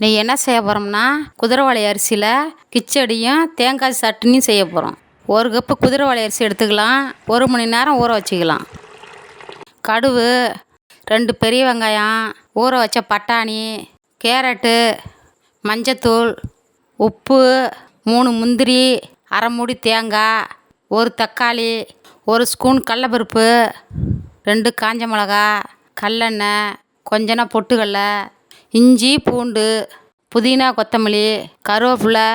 இன்றைக்கி என்ன செய்ய போகிறோம்னா குதிரைவாலி அரிசியில் கிச்சடியும் தேங்காய் சட்னியும் செய்ய போகிறோம் ஒரு கப்பு குதிரைவாலி அரிசி எடுத்துக்கலாம். ஒரு மணி நேரம் ஊற வச்சுக்கலாம். கடுகு ரெண்டு பெரிய வெங்காயம் ஊற வச்ச பட்டாணி கேரட்டு மஞ்சத்தூள் உப்பு மூணு முந்திரி அரை மூடி தேங்காய் ஒரு தக்காளி ஒரு ஸ்பூன் கடலப்பருப்பு ரெண்டு காஞ்ச மிளகா கல்லெண்ணெய் கொஞ்சனா பொட்டுக்கடல இஞ்சி பூண்டு புதினா கொத்தமல்லி கருவேப்பிலை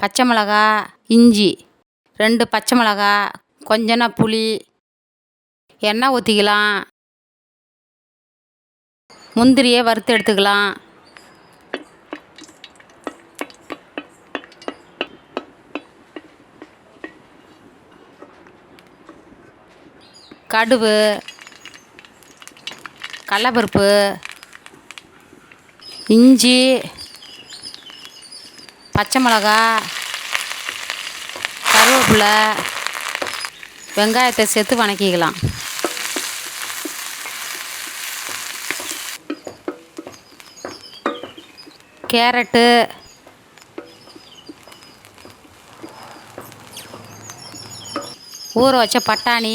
பச்சை மிளகா இஞ்சி. ரெண்டு பச்சை மிளகா கொஞ்சனா புளி. எண்ணெய் ஊற்றிக்கலாம் முந்திரியை வறுத்து எடுத்துக்கலாம். கடுகு கடலப்பருப்பு இஞ்சி பச்சை மிளகா கருவேப்பிலை வெங்காயத்தை சேர்த்து வணக்கிக்கலாம். கேரட்டு ஊற வச்ச பட்டாணி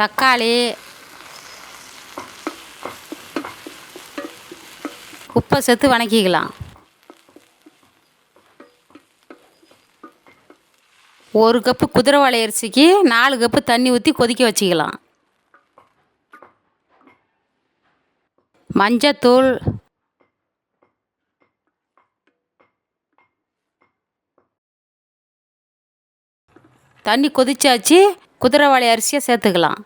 தக்காளி உப்பை சேர்த்து வணக்கிக்கலாம். ஒரு கப்பு குதிரைவாலி அரிசிக்கு நாலு கப்பு தண்ணி ஊற்றி கொதிக்க வச்சுக்கலாம். மஞ்சத்தூள். தண்ணி கொதிச்சாச்சு குதிரைவாலி அரிசியை சேர்த்துக்கலாம்.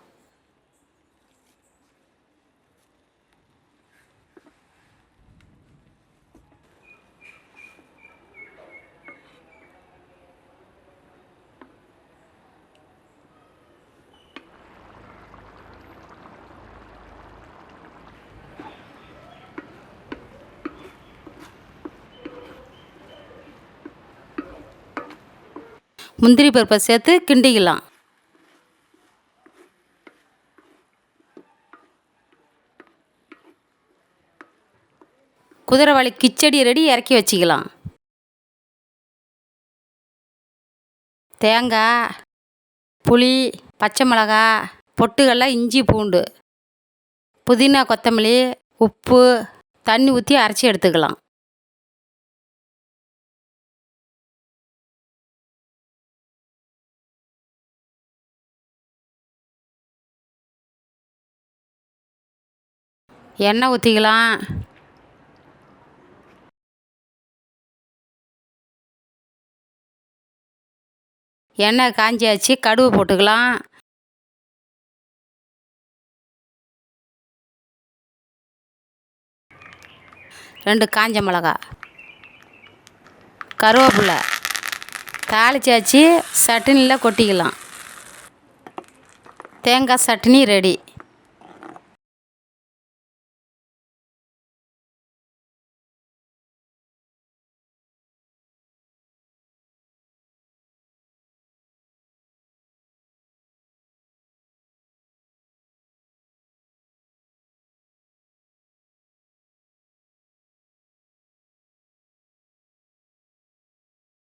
முந்திரி பருப்பை சேர்த்து கிண்டிக்கலாம். குதிரைவாலி கிச்சடி ரெடி இறக்கி வச்சுக்கலாம். தேங்காய் புளி பச்சை மிளகா பொட்டுக்கடல இஞ்சி பூண்டு புதினா கொத்தமல்லி உப்பு தண்ணி ஊற்றி அரைச்சி எடுத்துக்கலாம். எண்ணெய் ஊற்றிக்கலாம் எண்ணெய் காஞ்சியாச்சு கடுகு போட்டுக்கலாம். ரெண்டு காஞ்ச மிளகா. கருவேப்பிலை. தாளிச்சாச்சு சட்னியில் கொட்டிக்கலாம். தேங்காய் சட்னி ரெடி